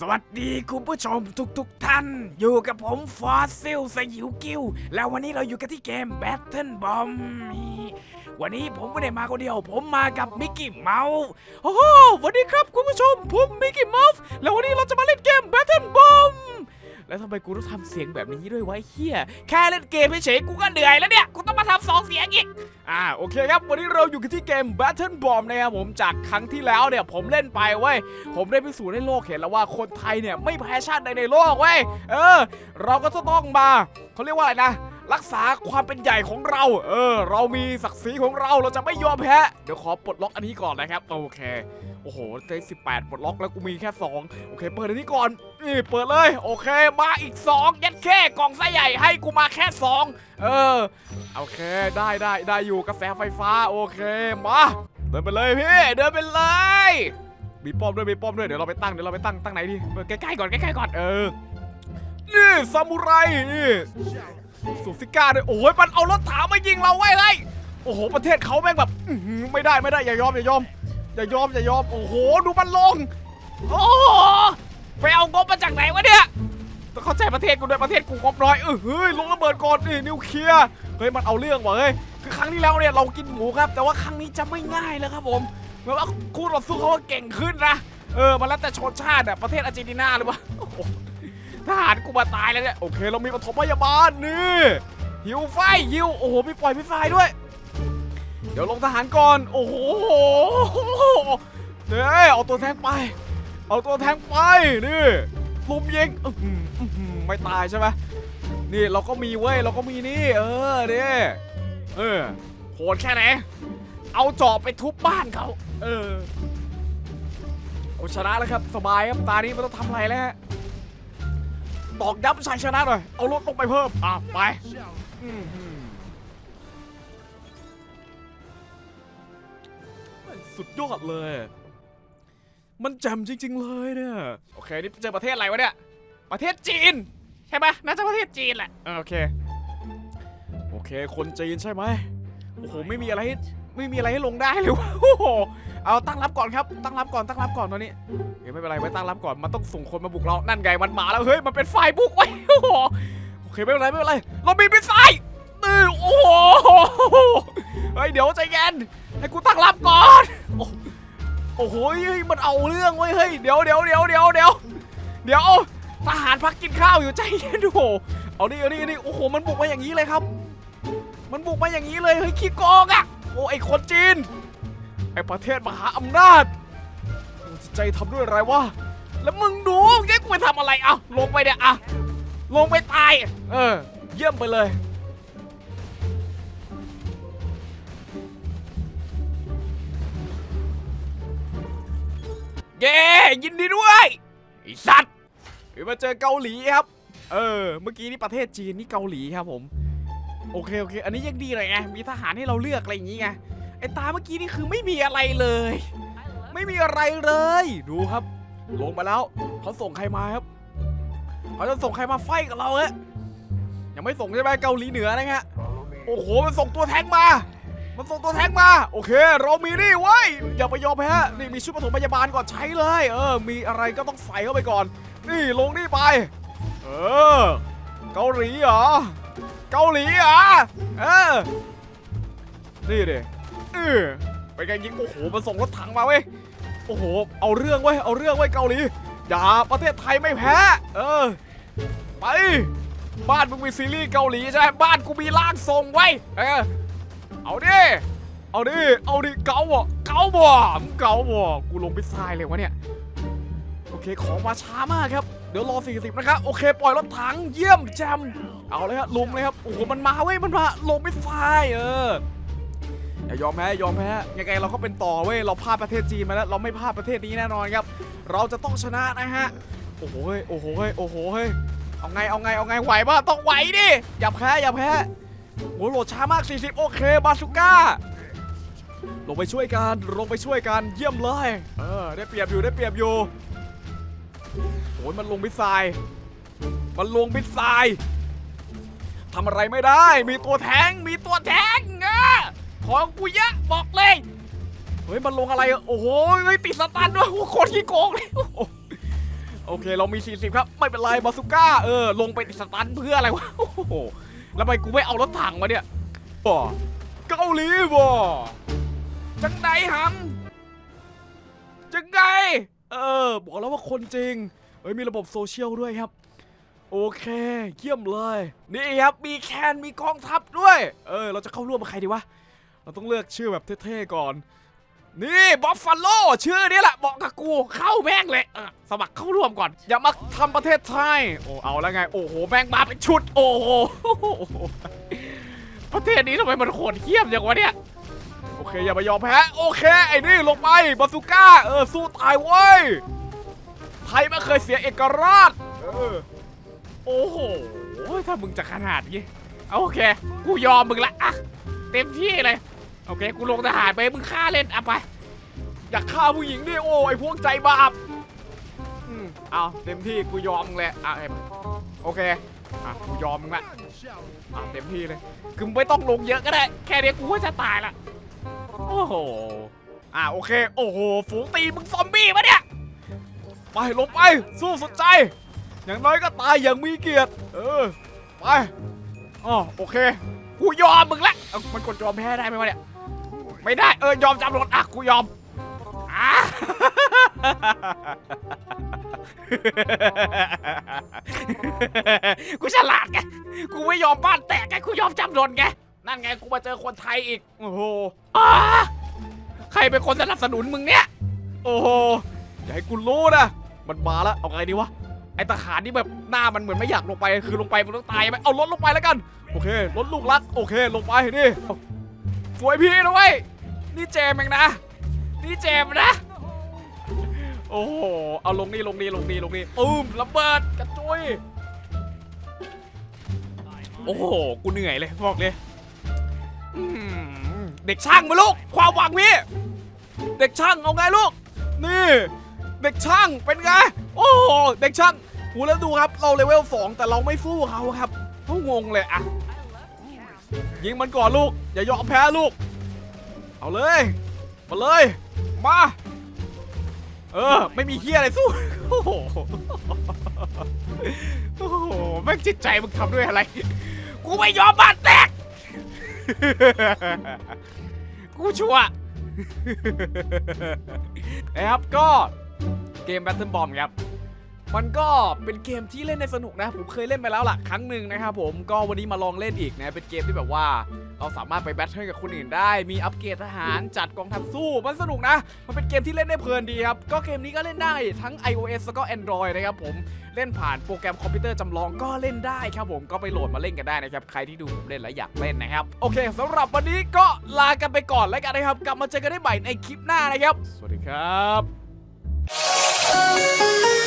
สวัสดีคุณผู้ชมทุกๆทท่าน อยู่กับผมฟอสซิลสยิวกิวแล้ววันนี้เราอยู่กันที่เกม Battle Bomb วันนี้ผมไม่ได้มาคนเดียว ผมมากับมิกกี้เมาส์โอ้โหสวัสดีครับคุณผู้ชมผมมิกกี้เมาส์แล้ววันนี้เราจะมาเล่นเกม แล้วทำไมกูต้องทำเสียงแบบนี้ด้วยวะเฮียแค่เล่นเกมเฉยกูก็เหนื่อยแล้วเนี่ย กูต้องมาทำสองเสียงอีก อ่าโอเคครับ วันนี้เราอยู่กันที่เกม Battle Bomb นะครับผมจากครั้งที่แล้วเนี่ยผมเล่นไปเว้ย ผมได้พิสูจน์ให้โลกเห็นแล้วว่าคนไทยเนี่ยไม่แพ้ชาติใดในโลกเว้ย เออ เราก็จะต้องมาเขาเรียกว่าอะไรนะรักษาความเป็นใหญ่ของเรา เออ เรามีศักดิ์ศรีของเรา เราจะไม่ยอมแพ้ เดี๋ยวขอปลดล็อกอันนี้ก่อนนะครับ โอเค โอ้โหได้18ปลดล็อกแล้วกูมีแค่ 2 โอเค เปิดอันนี้ก่อน นี่เปิดเลย โอเค มาอีก 2 ยัดแค่กล่องไส้ใหญ่ให้กูมาแค่ 2 เออ โอเค ได้ได้ได้อยู่กาแฟไฟฟ้า โอเค มา เดินไปเลยพี่ เดินไปเลย มีป้อมด้วย มีป้อมด้วย เดี๋ยวเราไปตั้ง เดี๋ยวเราไปตั้ง ตั้งไหนดีใกล้ๆก่อน ใกล้ๆก่อน เออ นี่ซามูไร นี่สูฟิก้าด้วย โอ้ยมันเอารถถังมายิงเราไว้เลย โอ้โห ประเทศเขาแม่งแบบไม่ได้ ไม่ได้ อย่ายอม อย่ายอม อย่ายอมอย่ายอมโอ้โหดูมันลงโอ้โหไปเอางบมาจากไหนวะเนี่ยต้องเข้าใจประเทศกูด้วยประเทศกูงบน้อยเออเฮ้ยลงระเบิดก่อนนี่นิวเคลียร์เฮ้ยมันเอาเรื่องว่ะเฮ้ยคือครั้งที่แล้วเนี่ยเรากินหมูครับ แต่ว่าครั้งนี้จะไม่ง่ายแล้วครับผมเหมือนว่าคู่ต่อสู้เขาว่าเก่งขึ้นนะเออมันแล้วแต่ชนชาติอะประเทศอาร์เจนตินาหรือเปล่าทหารกูมาตายแล้วเนี่ยโอเค เรามีปฐมพยาบาลนี่หิวไฟหิวโอ้โหมีปล่อยพิไฟด้วย ดี๋ยวลงทหารก่อน โอ้โหเดี๋ยวเอาตัวแทงไป เอาตัวแทงไป นี่ลุมยิงไม่ตายใช่ไหมนี่เราก็มีเว้ย เราก็มีนี่ เออนี่เออโหดแค่ไหน เอาจอบไปทุบบ้านเขา เออเอาชนะแล้วครับ สบายครับ ตานี้ไม่ต้องทำอะไรแล้วตอกย้ำชัยชนะหน่อย เอารถลงไปเพิ่ม อะ ไป สุดยอดเลย มันแจ่มจริง ๆ เลยเนี่ย โอเค นี่เจอประเทศอะไรวะเนี่ย ประเทศจีน ใช่ไหมน่าจะประเทศจีนแหละเออโอเค โอเค คนจีนใช่ไหมโอ้โห ไม่มีอะไรให้ไม่มีอะไรให้ลงได้เลยวะโอ้โห เอาตั้งรับก่อนครับ ตั้งรับก่อน ตั้งรับก่อนตอนนี้เฮ้ยไม่เป็นไรไว้ตั้งรับก่อน มันต้องส่งคนมาบุกเรา นั่นไง มันมาแล้ว เฮ้ย มันเป็นฝ่ายบุกไว้ยโอ้โห โอเค ไม่เป็นไร ไม่เป็นไร เรามีมิสไซล์นี่โอ้โห เฮ้ย เดี๋ยวใจเย็น ให้กูตั้งรับก่อน โอ้โหเฮ้ยมันเอาเรื่องเว้ยเฮ้ยเดี๋ยวเดี๋ยวเดี๋ยวเดี๋ยวเดี๋ยวเดี๋ยวทหารพักกินข้าวอยู่ใจเย็นดูโหเอาดิเอาดิเอาดิโอ้โหมันบุกมาอย่างนี้เลยครับ มันบุกมาอย่างนี้เลยเฮ้ยขี้โกงอะโอ้ไอคนจีนไอประเทศมหาอำนาจใจทำด้วยอะไรวะแล้วมึงดูแกกูไปทำอะไรอะลงไปเนี่ยอะลงไปตาย เออ เยี่ยมไปเลย เย้ยินดีด้วยไอสัตว์เดี๋ยวมาเจอเกาหลีครับ เออ เมื่อกี้นี่ประเทศจีนนี่เกาหลีครับผม โอเคโอเค อันนี้ยังดีเลยไง มีทหารให้เราเลือกอะไรอย่างงี้ไง ไอตาเมื่อกี้นี่คือไม่มีอะไรเลย ไม่มีอะไรเลย ดูครับ ลงมาแล้วเขาส่งใครมาครับ เขาจะส่งใครมาไฟกับเราเฮ้ยยังไม่ส่งใช่ไหมเกาหลีเหนือนะฮะ โอ้โห มันส่งตัวแทงมา มันส่งตัวแทงมา โอเค เรามีนี่ไว้ยอย่าไปยอมแพ้นี่มีชุดปฐมพยาบาลก่อนใช้เลย เออ มีอะไรก็ต้องใส่เข้าไปก่อน นี่ลงนี่ไป เออ เกาหลีเหรอ เกาหลีเหรอ เออ นี่ดิเออไปกันยิง โอ้โห มันส่งรถถังมาเว้ย โอ้โห เอาเรื่องเว้ย เอาเรื่องเว้ยเกาหลี อย่าประเทศไทยไม่แพ้ เออ ไป บ้านมึงมีซีรีส์เกาหลีใช่ไหมบ้านกูมีร่างทรงไว้ เออ เอาดิ เอาดิ เอาดิ เกาบ่เกาบ่มึงเกาบ่กูลงไปทรายเลยวะเนี่ย โอเค ของมาช้ามากครับ เดี๋ยวรอ 40 นะครับ โอเค ปล่อยรถถัง เยี่ยมแจม เอาเลยฮะลุมเลยครับ โอ้โห มันมาเว้ย มันมา ลงไปทรายเออ อย่ายอมแพ้ ยอมแพ้ ยังไงเราก็เป็นต่อเว้ย เราพลาดประเทศจีนมาแล้ว เราไม่พลาดประเทศนี้แน่นอนครับ เราจะต้องชนะนะฮะ โอ้โห โอ้โห โอ้โหเฮ้ยเอาไง เอาไง เอาไง ไหวป่ะต้องไหวดิ อย่าแพ้ อย่าแพ้ โอ้โหโหลดช้ามาก 40 โอเค บาสุก้า ลงไปช่วยกัน ลงไปช่วยกัน เยี่ยมเลย เออ ได้เปรียบอยู่ ได้เปรียบอยู่ โอ้ยมันลงมิสไซล์มันลงมิสไซล์ทำอะไรไม่ได้ มีตัวแทง มีตัวแทงอะของกูเยอะ บอกเลย เฮ้ย มันลงอะไร โอ้โหเฮ้ยติดสตันด้วยโอ้คตรขี้โกงเลยโอเค เรามี 40 ครับ ไม่เป็นไร บาสุก้า เออ ลงไปติดสตันเพื่ออะไรวะ โอ้โห แล้วทำไมกูไม่เอารถถังมาเนี่ยบ่เกาหลีบ่จังไหนหังจังไง เออ บอกแล้วว่าคนจริง เฮ้ย มีระบบโซเชียลด้วยครับ โอเค เยี่ยมเลย นี่ครับ มีแคน มีกองทัพด้วย เออ เราจะเข้าร่วมกับใครดีวะ เราต้องเลือกชื่อแบบเท่ๆก่อน นี่บ๊อบฟัลโลชื่อนี้แหละบอกกับกูเข้าแม่งเลยเออสมัครเข้าร่วมก่อน อย่ามาทำประเทศไทยโอ้เอาแล้วไง โอ้โหแม่งมาเป็นชุด โอ้โหประเทศนี้ทำไมมันโหดเหี้ยมอย่างวะเนี่ยโอเคอย่ามายอมแพ้โอเค ไอ้นี่ลงไปบาซูก้าเออสู้ตายเว้ยไทยไม่เคยเสียเอกราชเออโอ้โหถ้ามึงจะขนาดนี้โอเค กูยอมมึงละอะเต็มที่เลย โอเคกูลงทหารไปมึงฆ่าเล่นอะไป อยากฆ่าผู้หญิงดิโอ้ไอพวกใจบาปอืมเอาเต็มที่กูยอมมึงเลยอะเอ็มโอเคอะกูยอมมึงละอะเต็มที่เลยคือไม่ต้องลงเยอะก็ได้ แค่นี้กูก็จะตายละโอ้โหอะโอเค โอ้โหฝูงตีมึงซอมบี้ปะเนี่ยไปลงไปสู้สุดใจ อย่างน้อยก็ตายอย่างมีเกียรติเออไปอ๋อโอเคกูยอมมึงละอ้ามันกดยอมแพ้ได้ไหมวะเนี่ย ไม่ได้เออยอมจำรถอะกูยอมอะ กูฉลาดไงกูไม่ยอมบ้านแตกไงกูยอมจำรถไงนั่นไงกูมาเจอคนไทยอีกโอ้โหอ่าใครเป็นคนสนับสนุนมึงเนี่ย โอ้โหอย่าให้กูรู้นะมันมาแล้วเอาไงดีวะไอทหารนี่แบบหน้ามันเหมือนไม่อยากลงไปคือลงไปมันต้องตายไหมเอารถลงไปแล้วกัน โอเครถลูกรักโอเค ลงไปนี่สวยพี่นะเว้ย นี่เจมเองนะ นี่เจมนะ โอ้โห เอาลงนี่ลงนี่ลงนี่ลงนี่ตูมระเบิดกระจุย โอ้โห กูเหนื่อยเลยบอกเลยอืมเด็กช่างมาลูก ความหวังพี่ เด็กช่างเอาไงลูก นี่ เด็กช่างเป็นไง โอ้โห เด็กช่างหูแล้วดูครับ เราเลเวลสองแต่เราไม่สู้เขาครับเขางงเลยอะยิงมันก่อนลูก อย่ายอมแพ้ลูก เอาเลย มาเลย มา เออ ไม่มีเฮียอะไรสู้ โอ้โห โอ้โหแม่งจิตใจมึงทำด้วยอะไร กูไม่ยอมบ้านแตก กูชัวร์นะครับก็เกม Battle Bomb ครับ มันก็เป็นเกมที่เล่นในสนุกนะ ผมเคยเล่นไปแล้วล่ะครั้งหนึ่งนะครับผมก็วันนี้มาลองเล่นอีกนะเป็นเกมที่แบบว่าเราสามารถไปแบทเทิลกับคนอื่นได้ มีอัปเกรดทหารจัดกองทัพสู้มันสนุกนะ มันเป็นเกมที่เล่นได้เพลินดีครับก็เกมนี้ก็เล่นได้ทั้ง iOS แล้วก็ Android นะครับผมเล่นผ่านโปรแกรมคอมพิวเตอร์จำลองก็เล่นได้ครับผมก็ไปโหลดมาเล่นกันได้นะครับใครที่ดูผมเล่นแล้วอยากเล่นนะครับโอเคสำหรับวันนี้ก็ลากันไปก่อนแล้วกันนะครับกลับมาเจอกันได้ใหม่ในคลิปหน้านะครับ สวัสดีครับ